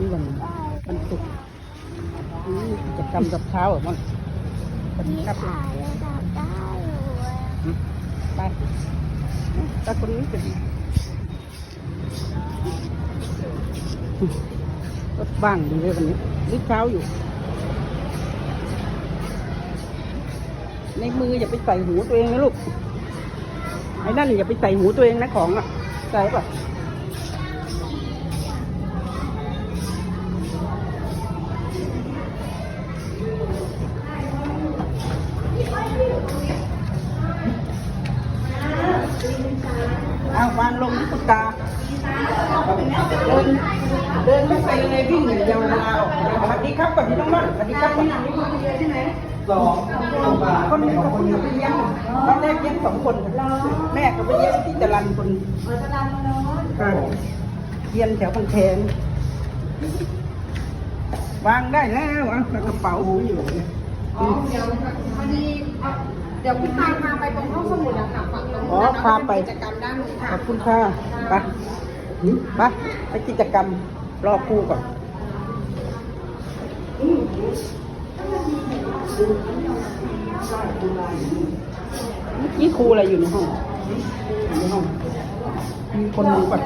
นี่วันวันศุกร์นี่มีกิจกรรมกับเช้าเหรอมั้งสวัสดีครับถ่ายระดับได้อยู่อะไปตาคนนี้เป็นรถบ้างดีเลยวันนี้รีบเช้าอยู่ ในมืออย่าไปใส่หูตัวเองนะลูกไอ้นั่นอย่าไปใส่หูตัวเองนะของอะใส่ป่ะ เอาวางลงตุ๊กตา เดินเดินไม่ไปเลยวิ่งอย่างเดียวเวลาออกสวัสดีครับสวัสดีน้องม่อนสวัสดีครับที่ไหนที่ไหนสองคนนี้ก็คนไปเลี้ยงตอนแรกเลี้ยงสองคน แม่ก็ไปเลี้ยงที่จรันคนจรันมาเนเรียนแถวพันแทนวางได้แล้ววาใส่กระเป๋าอยู่ อ๋อเดี๋ยวพอดีเอา เดี๋ยวพี่ตายพาไปตรงห้องสมุดอะค่ะฝั่งตรงอ๋อนู้นพาไป กิจกรรมด้านนู้นขค่ะอบคุณค่ะไปไปไปกิจกรรมรอครูก่อน เมื่อกี้ครูอะไรอยู่ในห้องอยู่ในห้อง มีคนดูก่อน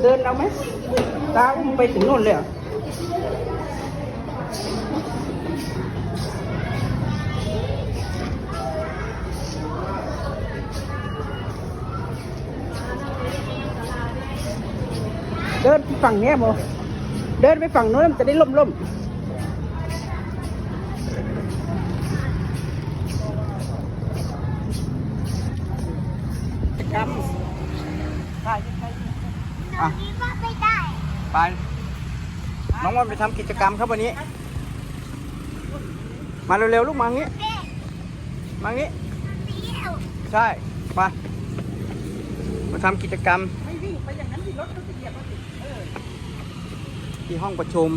เดินเอาไหมตาอุ้มไปถึงโน่นเลยเหรอ เดินไปฝั่งเนี้ยโมเดินไปฝั่งโน้นมันจะได้ล่มล่มกิจกรรมถ่ายใกล้ๆอะคิดว่าไม่ได้ไปน้องวันไปทำกิจกรรมครับวันนี้ มาเร็วๆลูกมางี้เด็กมางี้เดียวใช่ ไป มาทำกิจกรรมไม่วิ่งไปอย่างนั้นที่รถ เขาจะเหยียบที่ห้องประชุม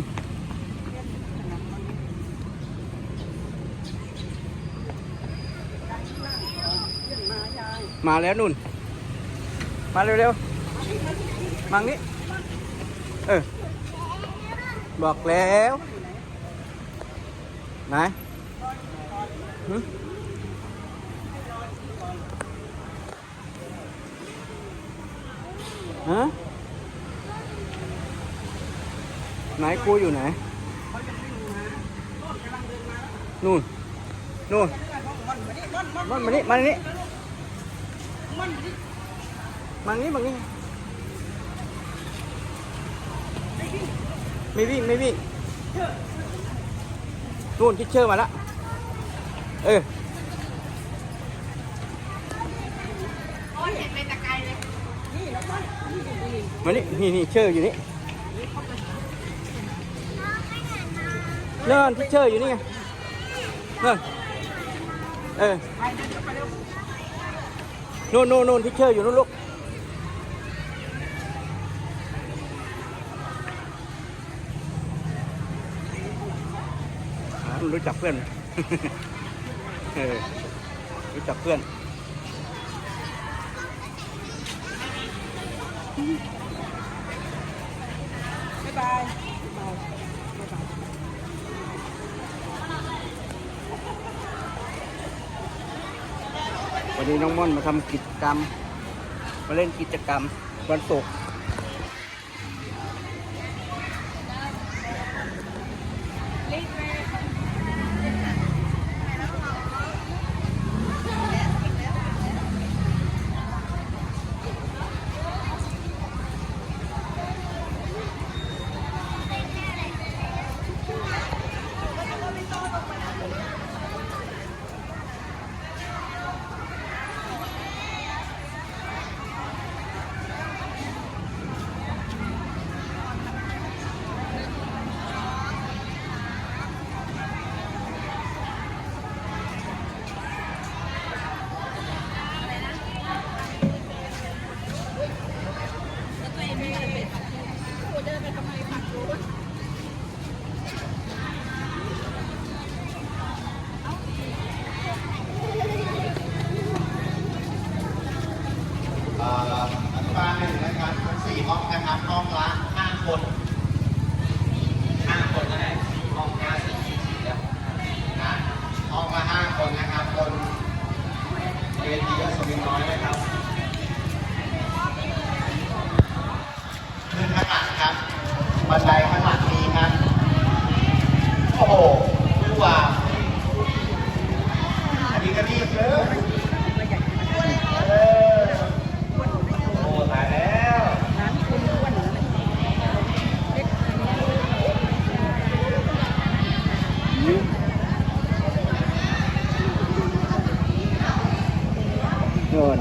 มาแล้วนุ่น มาเร็วๆมางี้ เออ บอกแล้ว ไหนฮะ ไหนครูอยู่ไหนนู่นนู่นมันมานี่มานี่มานี่มานี่ไม่วิ่งไม่วิ่งนู่นทิชเชอร์มาละเออมานี่นี่นี่เชอร์อยู่นี่ เนิ่นทิชเชอร์อยู่นี่ไงเนิ่นเออโน่นโน่นโน่นทิชเชอร์อยู่นู่นลูกอ่ารู้จักเพื่อนเออรู้จักเพื่อนบ๊ายบาย วันนี้น้องม่อนมาทำกิจกรรม มาเล่นกิจกรรมวันศุกร์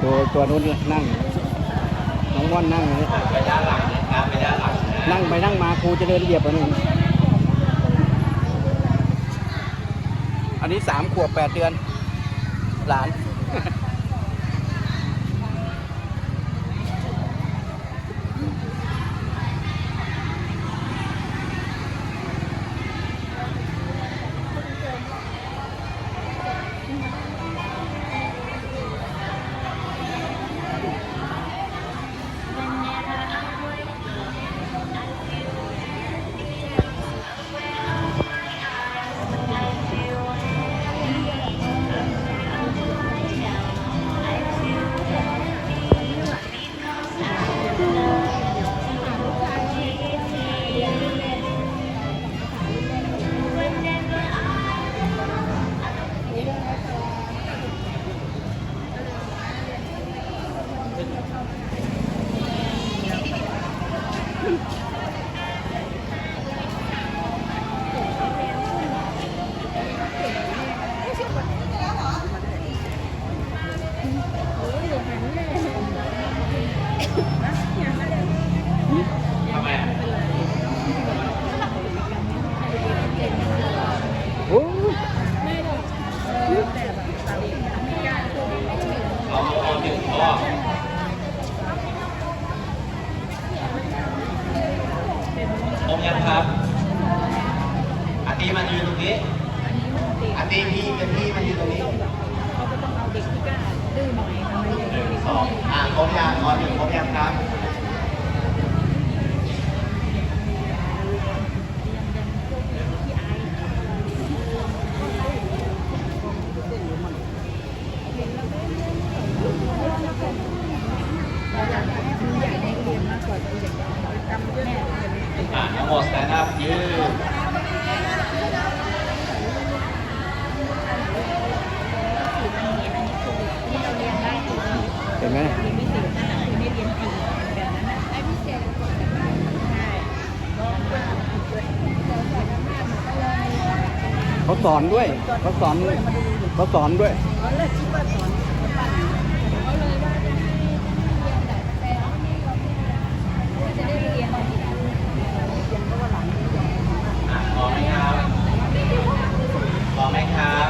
ดูตัวนู้นนั่ง น้องว่อนนั่งเลยไปด้านหลังนะครับไปด้านหลังนะนั่งไปนั่งมาครูจะเดินเหยียบอันนึงอันนี้สามขวบแปดเดือน หลาน ตีมันยู่ตรงนี้อันนี้พี่เป็นพี่มันยู่ตรงนี้เขาจะต้องเอาเด็กที่กล้าดื้อหน่อยทำไมหนึ่งสองอะครบยาขอรบหนึ่งครบยาครับอะน้องโมสแตนด์อัพยืน ไหมเขาสอนด้วยเขาสอนเขาสอนด้วย อะพร้อมไหมครับพร้อมไหมครับ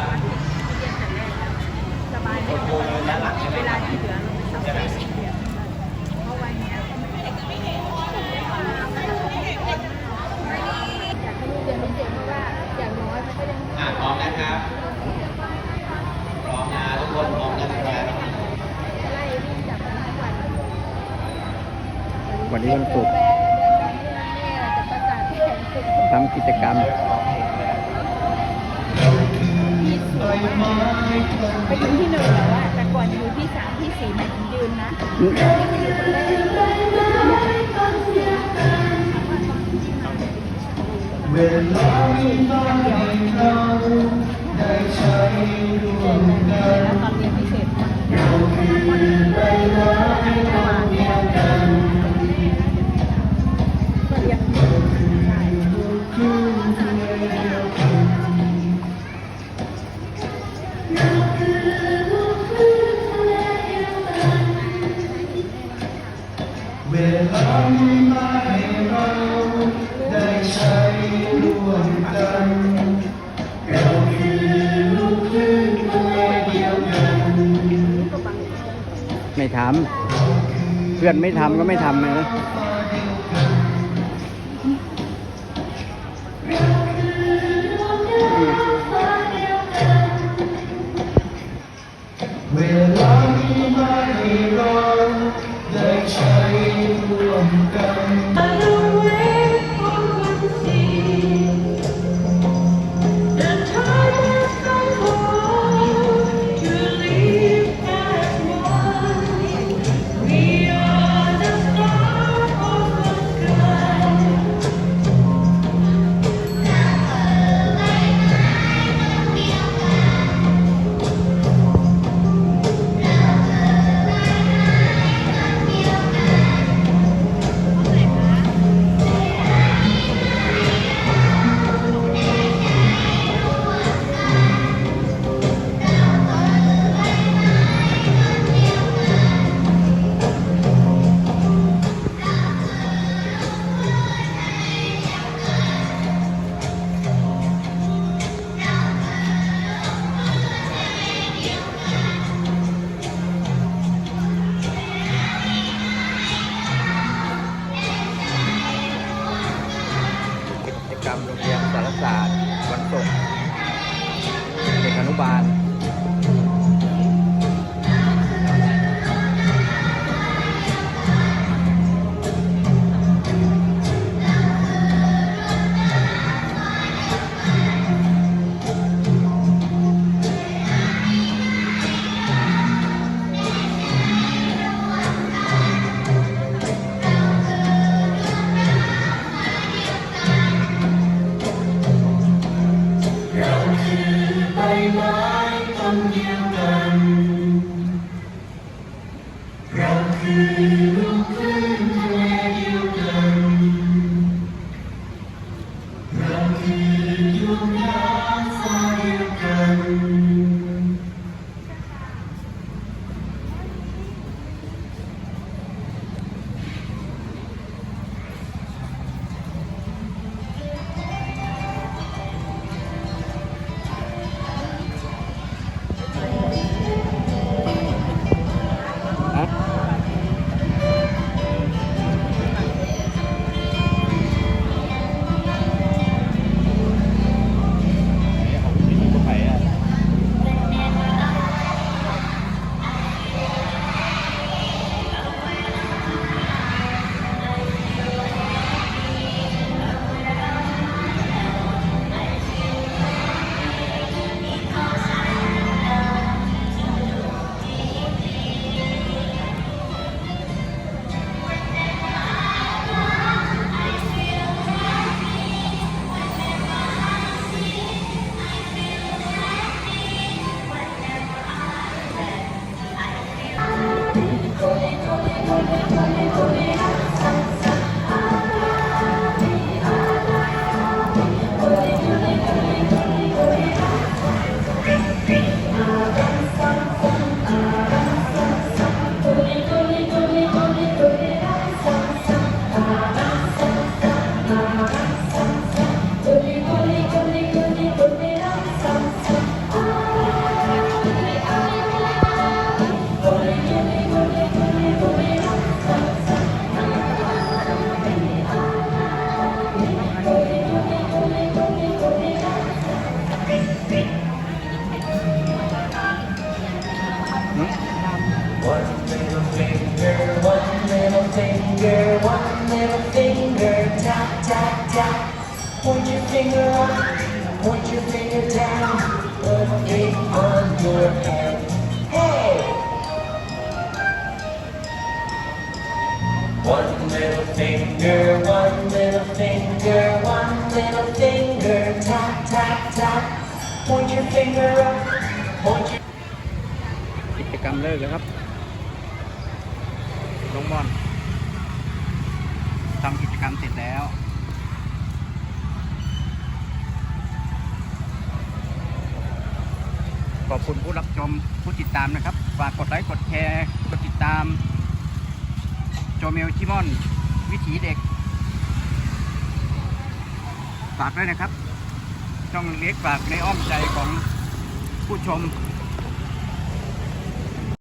คุณครูยืนด้านหลังใช่ไหมครับใช่ไหมอะพร้อมนะครับ พร้อมนะทุกคนพร้อมกันนะครับ วันนี้วันศุกร์ทำกิจกรรมไปยืนที่หนึ่งแล้วอะแต่ก่อนอยู่ที่สามที่สี่ไม่ถึงยืนนะแล้วตอนเรียนพิเศษ ไม่ทำเพื่อนไม่ทำก็ไม่ทำเลย ศาสตร์วันศุกร์เด็กอนุบาล tap, tap. Point your finger up, point your finger down, put it on your head. Hey! One little finger, one little finger, one little finger, tap, tap, tap. Point your finger up, point your กิจกรรมเลิกแล้วครับ ลงบอลทำกิจกรรมเสร็จแล้ว ขอบคุณผู้รับชมผู้ติดตามนะครับ ฝากกดไลค์กดแชร์กดติดตามโจเมลชิมอน วิถีเด็กฝากด้วยนะครับ ช่องเล็กฝากในอ้อมใจของผู้ชม